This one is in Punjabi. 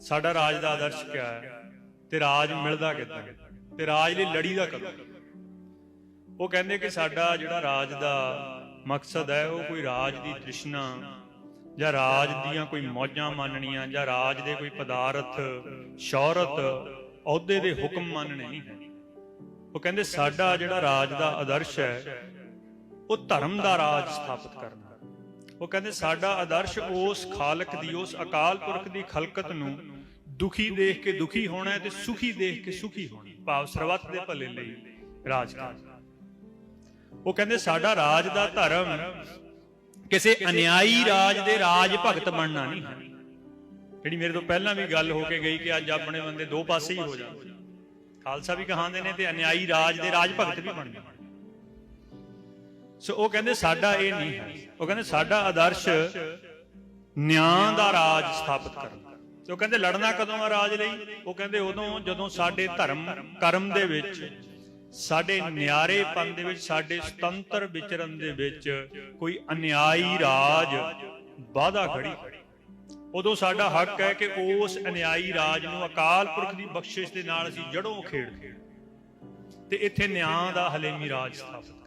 ਸਾਡਾ ਰਾਜ ਦਾ ਆਦਰਸ਼ ਕੀ ਹੈ? ਤੇ ਰਾਜ ਮਿਲਦਾ ਕਿੱਦਾਂ? ਤੇ ਰਾਜ ਲਈ ਲੜੀ ਦਾ ਕਦੋਂ? ਉਹ ਕਹਿੰਦੇ ਕਿ ਸਾਡਾ ਜਿਹੜਾ ਰਾਜ ਦਾ ਮਕਸਦ ਹੈ, ਉਹ ਕੋਈ ਰਾਜ ਦੀ ਤ੍ਰਿਸ਼ਨਾ ਜਾਂ ਰਾਜ ਦੀਆਂ ਕੋਈ ਮੌਜਾਂ ਮੰਨਣੀਆਂ ਜਾਂ ਰਾਜ ਦੇ ਕੋਈ ਪਦਾਰਥ, ਸ਼ੌਹਰਤ, ਅਹੁਦੇ ਦੇ ਹੁਕਮ ਮੰਨਣੇ ਨਹੀਂ ਉਹ ਕਹਿੰਦੇ ਸਾਡਾ ਜਿਹੜਾ ਰਾਜ ਦਾ ਆਦਰਸ਼ ਹੈ, ਉਹ ਧਰਮ ਦਾ ਰਾਜ ਸਥਾਪਿਤ ਕਰਨਾ। ਉਹ ਕਹਿੰਦੇ ਸਾਡਾ ਆਦਰਸ਼ ਉਸ ਖਾਲਕ ਦੀ, ਉਸ ਅਕਾਲ ਪੁਰਖ ਦੀ ਖਲਕਤ ਨੂੰ ਦੁਖੀ ਦੇਖ ਕੇ ਦੁਖੀ ਹੋਣਾ ਹੈ ਤੇ ਸੁਖੀ ਦੇਖ ਕੇ ਸੁਖੀ ਹੋਣਾ ਭਾਵ ਸਰਬੱਤ ਦੇ ਭਲੇ ਲਈ ਰਾਜ ਕਰਨਾ ਉਹ ਕਹਿੰਦੇ ਸਾਡਾ ਰਾਜ ਦਾ ਧਰਮ ਕਿਸੇ ਅਨਿਆਈ ਰਾਜ ਦੇ ਰਾਜ ਭਗਤ ਬਣਨਾ ਨਹੀਂ ਜਿਹੜੀ ਮੇਰੇ ਤੋਂ ਪਹਿਲਾਂ ਵੀ ਗੱਲ ਹੋ ਕੇ ਗਈ ਕਿ ਅੱਜ ਆਪਣੇ ਬੰਦੇ ਦੋ ਪਾਸੇ ਹੀ ਹੋ ਜਾਂਦੇ ਖਾਲਸਾ ਵੀ ਕਹਾਉਂਦੇ ਨੇ ਤੇ ਅਨਿਆਈ ਰਾਜ ਦੇ ਰਾਜ ਭਗਤ ਵੀ ਬਣਦੇ ਸੋ ਉਹ ਕਹਿੰਦੇ ਸਾਡਾ ਇਹ ਨਹੀਂ ਹੈ। ਉਹ ਕਹਿੰਦੇ ਸਾਡਾ ਆਦਰਸ਼ ਨਿਆਂ ਦਾ ਰਾਜ ਸਥਾਪਿਤ ਕਰਨਾ। ਤੇ ਉਹ ਕਹਿੰਦੇ ਲੜਨਾ ਕਦੋਂ ਆ ਰਾਜ ਲਈ? ਉਹ ਕਹਿੰਦੇ ਉਦੋਂ ਜਦੋਂ ਸਾਡੇ ਧਰਮ, ਕਰਮ ਦੇ ਵਿੱਚ, ਸਾਡੇ ਨਿਆਰੇਪਨ ਦੇ ਵਿੱਚ, ਸਾਡੇ ਸੁਤੰਤਰ ਵਿਚਰਨ ਦੇ ਵਿੱਚ ਕੋਈ ਅਨਿਆਈ ਰਾਜ ਵਾਧਾ ਖੜੀ ਉਦੋਂ ਸਾਡਾ ਹੱਕ ਹੈ ਕਿ ਉਸ ਅਨਿਆਈ ਰਾਜ ਨੂੰ ਅਕਾਲ ਪੁਰਖ ਦੀ ਬਖਸ਼ਿਸ਼ ਦੇ ਨਾਲ ਅਸੀਂ ਜੜੋਂ ਖੇਡ ਖੇਡ। ਤੇ ਇੱਥੇ ਨਿਆਂ ਦਾ ਹਲੇਮੀ ਰਾਜ ਸਥਾਪਿਤ